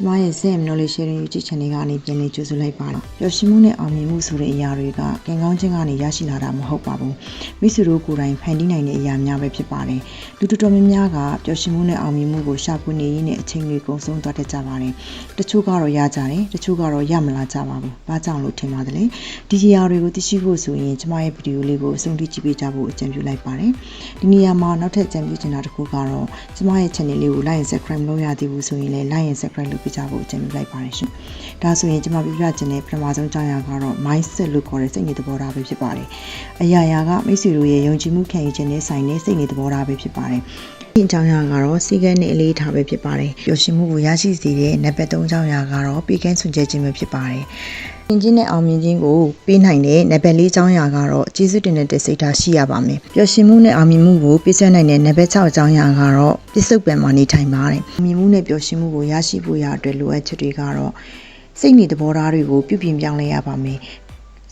ကျမရဲ့ Zen Knowledge Sharing YouTube Channel ကနေပြန်လည်ကြိုဆိုလိုက်ပါတယ်ပျော်ရွှင်မှုနဲ့အောင်မြင်မှုဆိုတဲ့အရာတွေကကံကောင်းခြင်းကနေရရှိလာတာမဟုတ်ပါဘူးမိတ်ဆွေတို့ကိုယ်တိုင်ဖန်တီးနိုင်တဲ့အရာများပဲဖြစ်ပါတယ်လူတော်တော်များများကပျော်ရွှင်မှုနဲ့အောင်မြင်မှုကိုရှာဖွေနေရင်းနဲ့အချိန်တွေကုန်ဆုံးသွားတတ်ကြပါတယ်တချို့ကတော့ရကြတယ်တချို့ကတော့ရမလာကြပါဘူးဘာကြောင့်လို့ထင်ပါသလဲဒီအရာတွေကိုသိရှိဖို့ဆိုရင်ကျမရဲ့ဗီဒီယိုလေးကိုအဆုံးထိကြည့်ပေးကြဖို့အကြံပြုလိုက်ပါတယ်ဒီနေရာမှာနောက်ထပ်အကြံပြုချင်တာတစ်ခုကတော့ကျမရဲ့ channel လေးကို like and subscribe လုပ်ရသေးဘူးဆိုရင်လည်း like and subscribe လုပ်ပေးကြဖို့အကြံပြုလိုက်ပါတယ်ရှင်ဒါဆိုရင်ကျမပြပြချင်တဲ့ပထမဆုံးကြောင်းရာကတော့ mindset လို့ခေါ်တဲ့စိတ်နေသဘောထားပဲဖြစ်ပါတယ်အရာရာကမိတ်ဆွေတို့ရဲ့ယုံကြည်မှုခံယူခြင်းနဲ့ဆိုင်တဲ့စိတ်နေသဘောထားပဲဖြစ်ပါတယ်ဒီ အကြောင်းအရာကတော့စီကန်းနဲ့အလေးထားပဲဖြစ်ပါတယ်ပျော်ရွှင်မှုကိုရရှိစေတဲ့နံပါတ်3အကြောင်းအရာကတော့ပေကန်းဆွန်ကျဲခြင်းပဲဖြစ်ပါတယ်မြင်ချင်းနဲ့အောင်မြင်ခြင်းကိုပေးနိုင်တဲ့နံပါတ်4အကြောင်းအရာကတော့ကျေးဇူးတင်တဲ့စိတ်ထားရှိရပါမယ်ပျော်ရွှင်မှုနဲ့အောင်မြင်မှုကိုပြည့်စုံနိုင်တဲ့နံပါတ်6အကြောင်းအရာကတော့ပြည့်စုံပံမှာနေထိုင်ပါတယ်အောင်မြင်မှုနဲ့ပျော်ရွှင်မှုကိုရရှိဖို့ရအတွက်လိုအပ်ချက်တွေကတော့စိတ်နေသဘောထားတွေကိုပြုပြင်ပြောင်းလဲရပါမယ်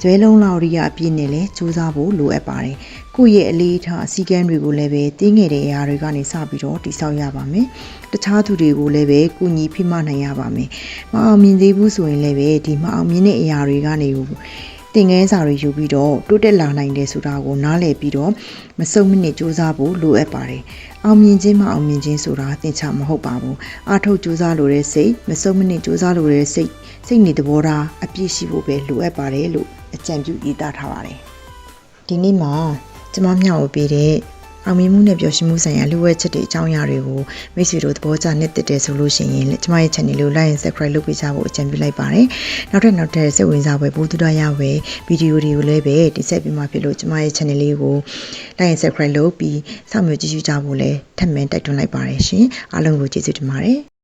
ဇွဲလုံးလောက်ရိယအပြည့်နဲ့လည်းစူးစမ်းဖို့လိုအပ်ပါတယ်။ကိုယ့်ရဲ့အလေးထားအစည်းကမ်းတွေကိုလည်းပဲတင်းငယ်တဲ့အရာတွေကနေစပြီးတော့တိဆောက်ရပါမယ်။တခြားသူတွေကိုလည်းပဲကုညီဖိမနိုင်ရပါမယ်။မအောင်မြင်သေးဘူးဆိုရင်လည်းပဲဒီမအောင်မြင်တဲ့အရာတွေကနေကို တင်ငန်းစာတွေယူပြီးတော့တိုးတက်လာနိုင်တယ်ဆိုတာကိုနားလည်ပြီးတော့မစုံမနစ်စူးစမ်းဖို့လိုအပ်ပါတယ်။အောင်မြင်ခြင်းမအောင်မြင်ခြင်းဆိုတာသင်္ချာမဟုတ်ပါဘူး။အားထုတ်စူးစမ်းလိုတဲ့စိတ်မစုံမနစ်စူးစမ်းလိုတဲ့စိတ်စိတ်နေသဘောထားအပြည့်ရှိဖို့ပဲလိုအပ်ပါတယ်လို့အကြံပြုရေးသားထားပါတယ်။ဒီနေ့မှာကျမမျှဝေပေးတဲ့ အောင်မြင်မှုနဲ့ပျော်ရွှင်မှုဆိုင်ရာလူဝဲချက်တွေအကြောင်းအရာတွေကိုမိတ်ဆွေတို့သဘောကျနှစ်သက်တယ်ဆိုလို့ရှိရင်လည်းကျမရဲ့ channel ကို like and subscribe လုပ်ပေးကြဖို့အကြံပြုလိုက်ပါတယ်။နောက်ထပ်နောက်ထပ်စိတ်ဝင်စားဖွယ်ဘုသူတရဝယ်ဗီဒီယိုတွေကိုလည်းပဲတိဆက်ပြီးမှဖြစ်လို့ကျမရဲ့ channel လေးကို like and subscribe လုပ်ပြီးစောင့်မျှော်ကြည့်ရှုကြဖို့လည်းထပ်မံတိုက်တွန်းလိုက်ပါတယ်ရှင်။အားလုံးကိုကျေးဇူးတင်ပါတယ်။